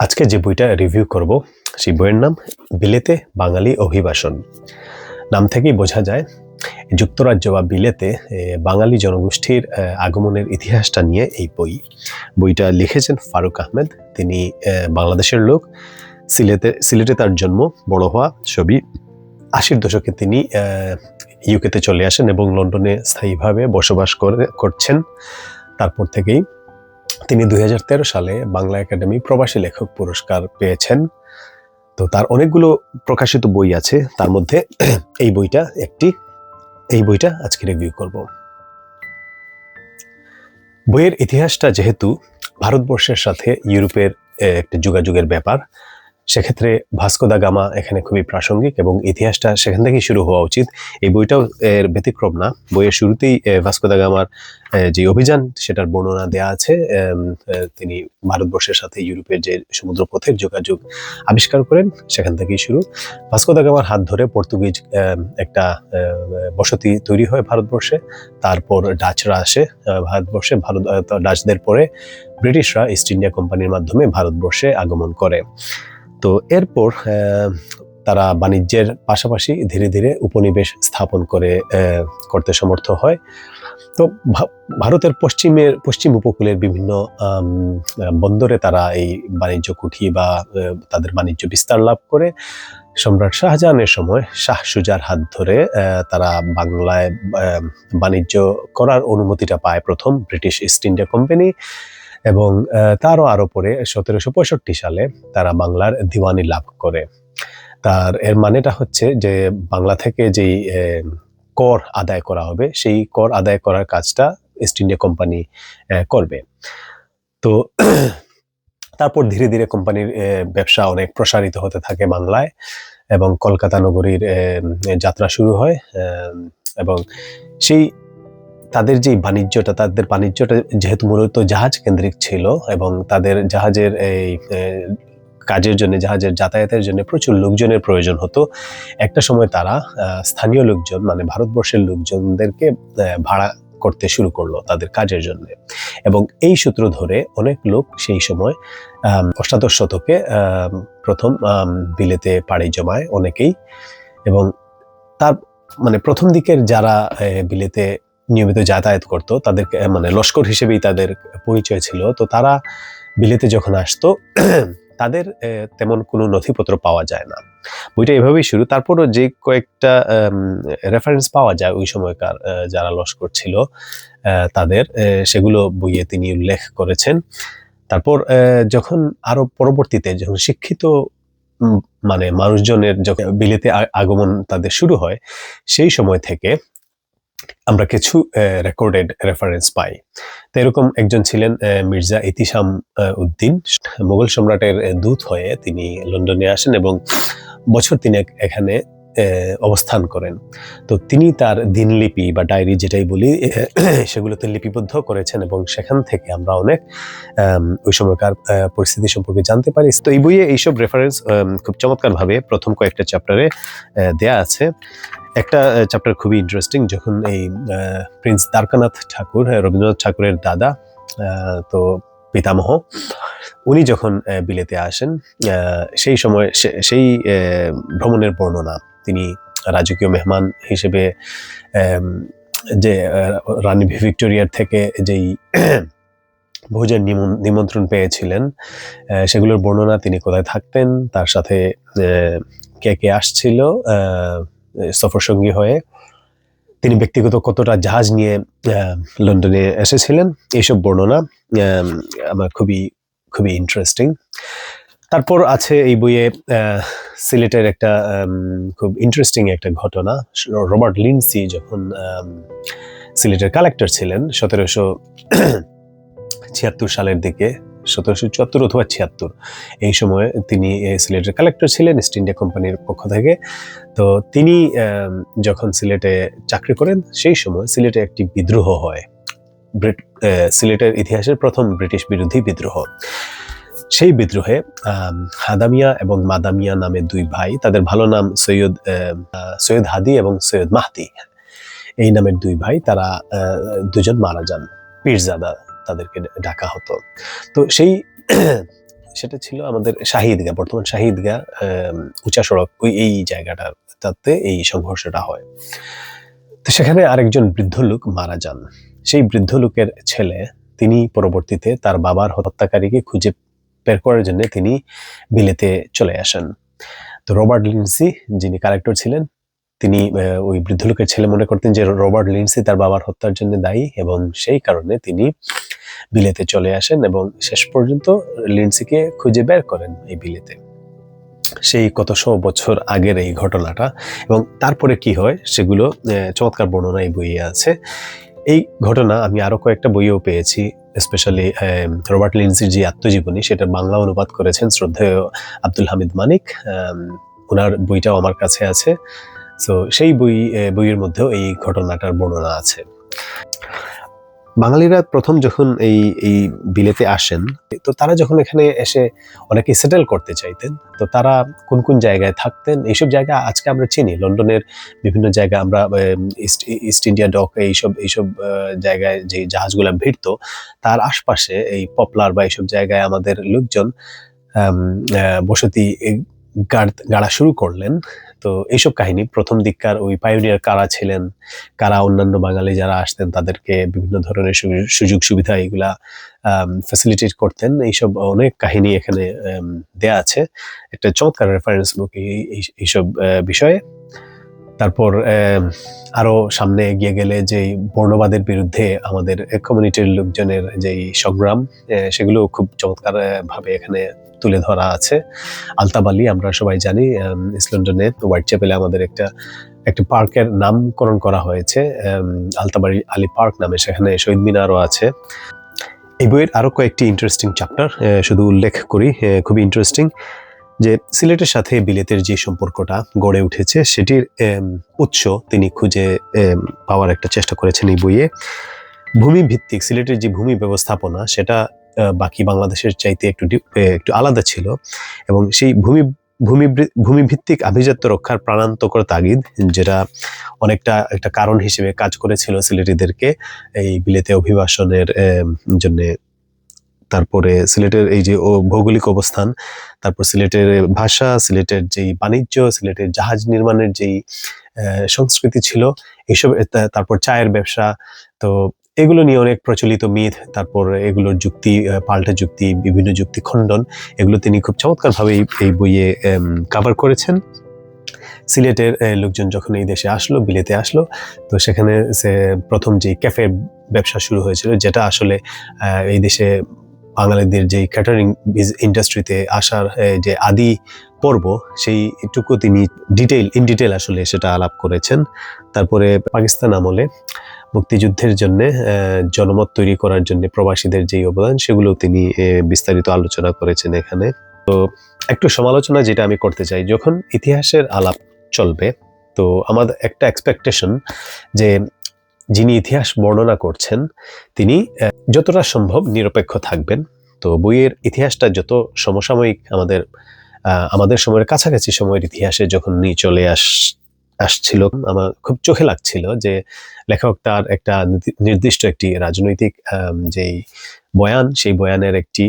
আজকে যে বইটা রিভিউ করব, সেই বইয়ের নাম বিলেতে বাঙালি অভিবাসন। নাম থেকেই বোঝা যায়, যুক্তরাজ্য বা বিলেতে বাঙালি জনগোষ্ঠীর আগমনের ইতিহাসটা নিয়ে এই বই। বইটা লিখেছেন ফারুক আহমেদ। তিনি বাংলাদেশের লোক। সিলেটে সিলেটে তার জন্ম, বড় হওয়া ছবি। আশির দশকে তিনি ইউকেতে চলে আসেন এবং লন্ডনে স্থায়ীভাবে বসবাস করে, করছেন। তারপর থেকেই তিনি দুই হাজার তেরো সালে বাংলা একাডেমি প্রবাসী লেখক পুরস্কার পেয়েছেন। তো তার অনেকগুলো প্রকাশিত বই আছে। তার মধ্যে এই বইটা একটি, এই বইটা আজকে রিভিউ করব। বইয়ের ইতিহাসটা যেহেতু ভারতবর্ষের সাথে ইউরোপের একটা যোগাযোগের ব্যাপার সেক্ষেত্রে ভাস্কো দা গামা এখানে খুবই প্রাসঙ্গিক এবং ইতিহাসটা সেখান থেকেই শুরু হওয়া উচিত। এই বইটাও এর ব্যতিক্রম না। বইয়ের শুরুতেই ভাস্কো দা গামার যে অভিযান, সেটার বর্ণনা দেওয়া আছে। তিনি ভারতবর্ষের সাথে ইউরোপের যে সমুদ্রপথের যোগাযোগ আবিষ্কার করেন, সেখান থেকেই শুরু। ভাস্কো দা গামার হাত ধরে পর্তুগিজ একটা বসতি তৈরি হয় ভারতবর্ষে। তারপর ডাচরা আসে ভারতবর্ষে। ভারত ডাচদের পরে ব্রিটিশরা ইস্ট ইন্ডিয়া কোম্পানির মাধ্যমে ভারতবর্ষে আগমন করে। তো এরপর তারা বাণিজ্যের পাশাপাশি ধীরে ধীরে উপনিবেশ স্থাপন করে করতে সমর্থ হয়। তো ভারতের পশ্চিমের, পশ্চিম উপকূলের বিভিন্ন বন্দরে তারা এই বাণিজ্য কুঠি বা তাদের বাণিজ্য বিস্তার লাভ করে। সম্রাট শাহজাহানের সময় শাহ সুজার হাত ধরে তারা বাংলায় বাণিজ্য করার অনুমতিটা পায় প্রথম ব্রিটিশ ইস্ট ইন্ডিয়া কোম্পানি। এবং তারও আরও পরে সতেরোশো পঁয়ষট্টি সালে তারা বাংলার দিওয়ানি লাভ করে। তার, এর মানেটা হচ্ছে যে বাংলা থেকে যেই কর আদায় করা হবে, সেই কর আদায় করার কাজটা ইস্ট ইন্ডিয়া কোম্পানি করবে। তো তারপর ধীরে ধীরে কোম্পানির ব্যবসা অনেক প্রসারিত হতে থাকে বাংলায় এবং কলকাতা নগরীর যাত্রা শুরু হয় এবং সেই তাদের যে বাণিজ্যটা, তাদের বাণিজ্যটা যেহেতু মূলত জাহাজ কেন্দ্রিক ছিল এবং তাদের জাহাজের এই কাজের জন্য, জাহাজের যাতায়াতের জন্য প্রচুর লোকজনের প্রয়োজন হতো। একটা সময় তারা স্থানীয় লোকজন মানে ভারতবর্ষের লোকজনদেরকে ভাড়া করতে শুরু করল তাদের কাজের জন্য। এবং এই সূত্র ধরে অনেক লোক সেই সময় অষ্টাদশ শতকে প্রথম বিলেতে পাড়ি জমায় অনেকেই। এবং তার মানে প্রথম দিকের যারা বিলেতে নিয়মিত যাতায়াত করতো। তাদেরকে মানে লস্কর হিসেবেই তাদের পরিচয় ছিল। তো তারা বিলেতে যখন আসতো, তাদের তেমন কোনো নথিপত্র পাওয়া যায় না। বইটা এভাবেই শুরু। তারপরও যে কয়েকটা রেফারেন্স পাওয়া যায় ওই সময়কার যারা লস্কর ছিল তাদের সেগুলো বইয়ে তিনি উল্লেখ করেছেন। তারপর যখন আরও পরবর্তীতে যখন শিক্ষিত মানে মানুষজনের যখন বিলেতে আগমন তাদের শুরু হয়, সেই সময় থেকে আমরা কিছু রেকর্ডেড রেফারেন্স পাই। তো এরকম একজন ছিলেন মির্জা ইতিসাম আহ, উদ্দিন। মোগল সম্রাটের দূত হয়ে তিনি লন্ডনে আসেন এবং বছর তিনেক এখানে অবস্থান করেন। তো তিনি তার দিনলিপি বা ডায়েরি যেটাই বলি সেগুলোতে লিপিবদ্ধ করেছেন এবং সেখান থেকে আমরা অনেক ওই সময়কার পরিস্থিতি সম্পর্কে জানতে পারি। তো এই বইয়ে এইসব রেফারেন্স খুব চমৎকারভাবে প্রথম কয়েকটা চ্যাপ্টারে দেয়া আছে। একটা চ্যাপ্টার খুবই ইন্টারেস্টিং যখন এই প্রিন্স দ্বারকানাথ ঠাকুর রবীন্দ্রনাথ ঠাকুরের দাদা তো পিতামহ, উনি যখন বিলেতে আসেন সেই সময় সেই ভ্রমণের বর্ণনা তিনি রাজকীয় মেহমান হিসেবে যে রানী ভিক্টোরিয়ার থেকে যেই, ভোজের নিমন- নিমন্ত্রণ পেয়েছিলেন সেগুলোর বর্ণনা তিনি কোথায় থাকতেন, তার সাথে কে কে আসছিল সফরসঙ্গী হয়ে তিনি ব্যক্তিগত কতটা জাহাজ নিয়ে লন্ডনে এসেছিলেন, এইসব বর্ণনা আমার খুবই খুবই ইন্টারেস্টিং তারপর আছে এই বইয়ে সিলেটের একটা খুব ইন্টারেস্টিং একটা ঘটনা, রবার্ট লিন্সি যখন সিলেটের কালেক্টর ছিলেন, সতেরোশো ছিয়াত্তর সালের দিকে সতেরোশো চুয়াত্তর অথবা ছিয়াত্তর। এই সময়ে তিনি সিলেটের কালেক্টর ছিলেন ইস্ট ইন্ডিয়া কোম্পানির পক্ষ থেকে। তো তিনি যখন সিলেটে চাকরি করেন, সেই সময় সিলেটে একটি বিদ্রোহ হয়। সিলেটের ইতিহাসের প্রথম ব্রিটিশ বিরোধী বিদ্রোহ। সেই বিদ্রোহে হাদামিয়া এবং মাদামিয়া নামে দুই ভাই, তাদের ভালো নাম সৈয়দ সৈয়দ হাদি এবং সৈয়দ মাহদি। এই নামের দুই ভাই, তারা দুজন মারা যান। পীরজাদা তাদেরকে ডাকা হতো। তো সেই সেটা ছিল আমাদের শাহিদগা, বর্তমান শাহিদগা উঁচা সড়ক, ওই, এই জায়গাটার তাতে এই সংঘর্ষটা হয়। তো সেখানে আরেকজন বৃদ্ধ লোক মারা যান। সেই বৃদ্ধ লোকের ছেলে, তিনি পরবর্তীতে তার বাবার হত্যাকারীকে খুঁজে বের করার জন্য তিনি বিলেতে চলে আসেন। তো রবার্ট লিন্সি যিনি কালেক্টর ছিলেন, তিনি ওই বৃদ্ধ লোকের ছেলে মনে করতেন যে রবার্ট লিন্সি তার বাবার হত্যার জন্য দায়ী এবং সেই কারণে তিনি বিলেতে চলে আসেন এবং শেষ পর্যন্ত লিন্সিকে খুঁজে বের করেন এই বিলেতে। সেই কত শো বছর আগের এই ঘটনাটা এবং তারপরে কি হয় সেগুলো চমৎকার বর্ণনা এই বইয়ে আছে। এই ঘটনা আমি আরও কয়েকটা বইও পেয়েছি স্পেশালি রবার্ট লিন্সির যে আত্মজীবনী সেটা বাংলা অনুবাদ করেছেন শ্রদ্ধেয় আব্দুল হামিদ মানিক ওনার বইটাও আমার কাছে আছে। তো সেই বই বইয়ের মধ্যেও এই ঘটনাটার বর্ণনা আছে। বাঙালিরা প্রথম যখন এই এই বিলেতে আসেন, তো তারা যখন এখানে এসে অনেকে সেটেল করতে চাইতেন, তো তারা কোন কোন জায়গায় থাকতেন? এইসব জায়গা আজকে আমরা চিনি। লন্ডনের বিভিন্ন জায়গা আমরা ইস্ট ইস্ট ইন্ডিয়া ডক এইসব এইসব জায়গায় যে জাহাজগুলো ভিড়তো, তার আশপাশে এই পপলার বা এইসব জায়গায় আমাদের লোকজন বসতি গাড়া শুরু করলেন। তো এইসব কাহিনী প্রথম দিককার ওই পাইওনিয়ার কারা ছিলেন কারা অন্যান্য বাঙালি যারা আসতেন তাদেরকে বিভিন্ন ধরনের সুযোগ সুবিধা এগুলা ফ্যাসিলিটেট করতেন। এইসব অনেক কাহিনী এখানে দেয়া আছে। একটা চমৎকার রেফারেন্স বুক এইসব বিষয়ে। তারপর আম, আরও সামনে এগিয়ে গেলে যে বর্ণবাদের বিরুদ্ধে আমাদের কমিউনিটির লোকজনের যে সংগ্রাম সেগুলো খুব চমৎকার আহ, ভাবে এখানে তুলে ধরা আছে। আলতাবালি আমরা সবাই জানি ইস্ট লন্ডনে হোয়াইট চ্যাপেলে আমাদের একটা একটা পার্কের নামকরণ করা হয়েছে। আলতাবাড়ি আলী পার্ক নামে সেখানে শহীদ মিনারও আছে। এই বইয়ের আরও কয়েকটি ইন্টারেস্টিং চ্যাপ্টার শুধু উল্লেখ করি খুবই ইন্টারেস্টিং যে সিলেটের সাথে বিলেতের যে সম্পর্কটা গড়ে উঠেছে, সেটির উৎস তিনি খুঁজে পাওয়ার একটা চেষ্টা করেছেন এই বইয়ে। ভূমি ভিত্তিক সিলেটের যে ভূমি ব্যবস্থাপনা, সেটা বাকি বাংলাদেশের চাইতে একটু একটু আলাদা ছিল। এবং সেই ভূমি ভূমি ভূমিভিত্তিক আভিজাত্য রক্ষার প্রাণান্তকর তাগিদ, যেটা অনেকটা একটা কারণ হিসেবে কাজ করেছিল সিলেটিদেরকে, এই বিলেতে অভিবাসনের জন্য। তারপরে সিলেটের এই যে ভৌগোলিক অবস্থান, তারপর সিলেটের ভাষা, সিলেটের যেই বাণিজ্য, সিলেটের জাহাজ নির্মাণের যেই সংস্কৃতি ছিল এইসব তারপর চায়ের ব্যবসা, তো এগুলো নিয়ে অনেক প্রচলিত মিথ, তারপর এগুলোর যুক্তি পাল্টা যুক্তি, বিভিন্ন যুক্তি খণ্ডন, এগুলো তিনি খুব চমৎকারভাবে এই বইয়ে কভার করেছেন। সিলেটের লোকজন যখন এই দেশে আসলো, বিলেতে আসলো, তো সেখানে প্রথম যে ক্যাফে ব্যবসা শুরু হয়েছিল, যেটা আসলে এই দেশে বাঙালিদের যে ক্যাটারিং ইন্ডাস্ট্রিতে আসার যে আদি পর্ব সেইটুকু তিনি ডিটেইল ইন ডিটেল আসলে সেটা আলাপ করেছেন। তারপরে পাকিস্তান আমলে মুক্তিযুদ্ধের জন্য জনমত তৈরি করার জন্য প্রবাসীদের যে অবদান, সেগুলো তিনি বিস্তারিত আলোচনা করেছেন এখানে। তো একটু সমালোচনা যেটা আমি করতে চাই, যখন ইতিহাসের আলাপ চলবে, তো আমাদের একটা এক্সপেকটেশন যে যিনি ইতিহাস বর্ণনা করছেন, তিনি যতটা সম্ভব নিরপেক্ষ থাকবেন। তো বইয়ের ইতিহাসটা যত সমসাময়িক আমাদের আমাদের সময়ের কাছাকাছি সময়ের ইতিহাসে যখন নিয়ে চলে আস আসছিল, আমার খুব চোখে লাগছিল যে লেখক তার একটা নির্দিষ্ট একটি রাজনৈতিক যেই বয়ান, সেই বয়ানের একটি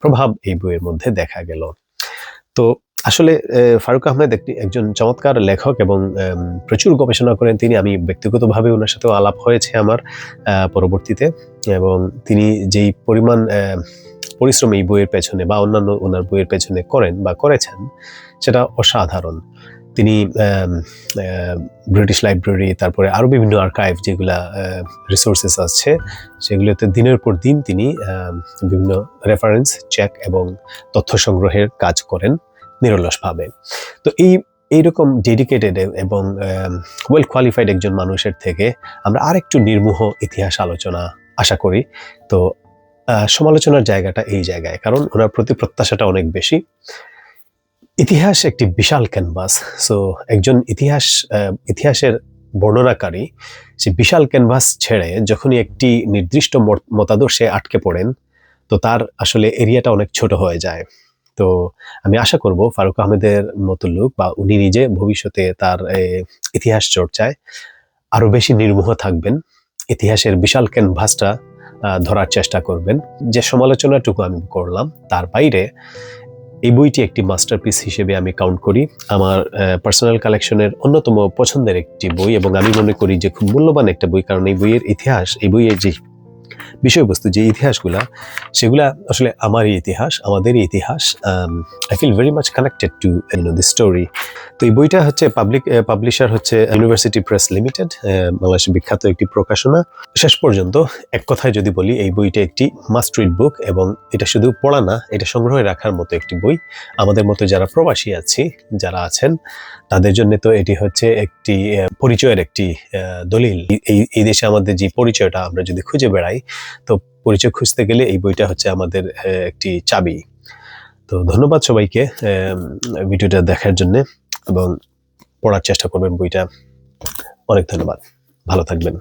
প্রভাব এই বইয়ের মধ্যে দেখা গেল। তো আসলে ফারুক আহমেদ একটি, একজন চমৎকার লেখক এবং প্রচুর গবেষণা করেন। তিনি আমি ব্যক্তিগতভাবে ওনার সাথেও আলাপ হয়েছে আমার পরবর্তীতে এবং তিনি যেই পরিমাণ পরিশ্রম এই বইয়ের পেছনে বা অন্যান্য ওনার বইয়ের পেছনে করেন বা করেছেন, সেটা অসাধারণ। তিনি ব্রিটিশ লাইব্রেরি তারপরে আরও বিভিন্ন আর্কাইভ যেগুলা রিসোর্সেস আছে, সেগুলোতে দিনের পর দিন তিনি বিভিন্ন রেফারেন্স চেক এবং তথ্য সংগ্রহের কাজ করেন নিরলসভাবে। তো এই, এইরকম ডেডিকেটেড এবং ওয়েল কোয়ালিফাইড একজন মানুষের থেকে আমরা আরেকটু নির্মোহ ইতিহাস আলোচনা আশা করি। তো সমালোচনার জায়গাটা এই জায়গায়, কারণ ওনার প্রতি প্রত্যাশাটা অনেক বেশি। ইতিহাস একটি বিশাল ক্যানভাস। সো একজন ইতিহাস ইতিহাসের বর্ণনাকারী, সে বিশাল ক্যানভাস ছেড়ে যখনই একটি নির্দিষ্ট মত- মতাদর্শে আটকে পড়েন, তো তার আসলে এরিয়াটা অনেক ছোট হয়ে যায়। তো আমি আশা করব ফারুক আহমেদের মতো লোক বা উনি নিজে ভবিষ্যতে তার ইতিহাস চর্চায় আরও বেশি নির্মোহ থাকবেন। ইতিহাসের বিশাল ক্যানভাসটা ধরার চেষ্টা করবেন। যে সমালোচনাটুকু আমি করলাম, তার বাইরে এই বইটি একটি মাস্টারপিস হিসেবে আমি কাউন্ট করি। আমার পার্সোনাল কালেকশনের অন্যতম পছন্দের একটি বই এবং আমি মনে করি যে খুব মূল্যবান একটা বই, কারণ এই বইয়ের ইতিহাস, এই বইয়ের যে বিষয়বস্তু যে ইতিহাসগুলা সেগুলা আসলে আমারই ইতিহাস আমাদেরই ইতিহাস I feel very much connected to you know the story তো এই বইটা হচ্ছে পাবলিক পাবলিশার হচ্ছে ইউনিভার্সিটি প্রেস লিমিটেড বাংলাদেশের বিখ্যাত একটি প্রকাশনা। শেষ পর্যন্ত এক কথায় যদি বলি এই বইটা একটি মাস্ট রিড বুক এবং এটা শুধু পড়া না এটা সংগ্রহে রাখার মতো একটি বই। আমাদের মতো যারা প্রবাসী আছি যারা আছেন তাদের জন্য তো এটি হচ্ছে একটি আহ, পরিচয়ের একটি আহ, দলিল। এই দেশে আমাদের যে পরিচয়টা আমরা যদি খুঁজে বেড়াই তো পরিচয় খুঁজতে গেলে এই বইটা হচ্ছে আমাদের একটি চাবি। তো ধন্যবাদ সবাইকে ভিডিওটা দেখার জন্য এবং পড়ার চেষ্টা করবেন বইটা। অনেক ধন্যবাদ। ভালো থাকবেন।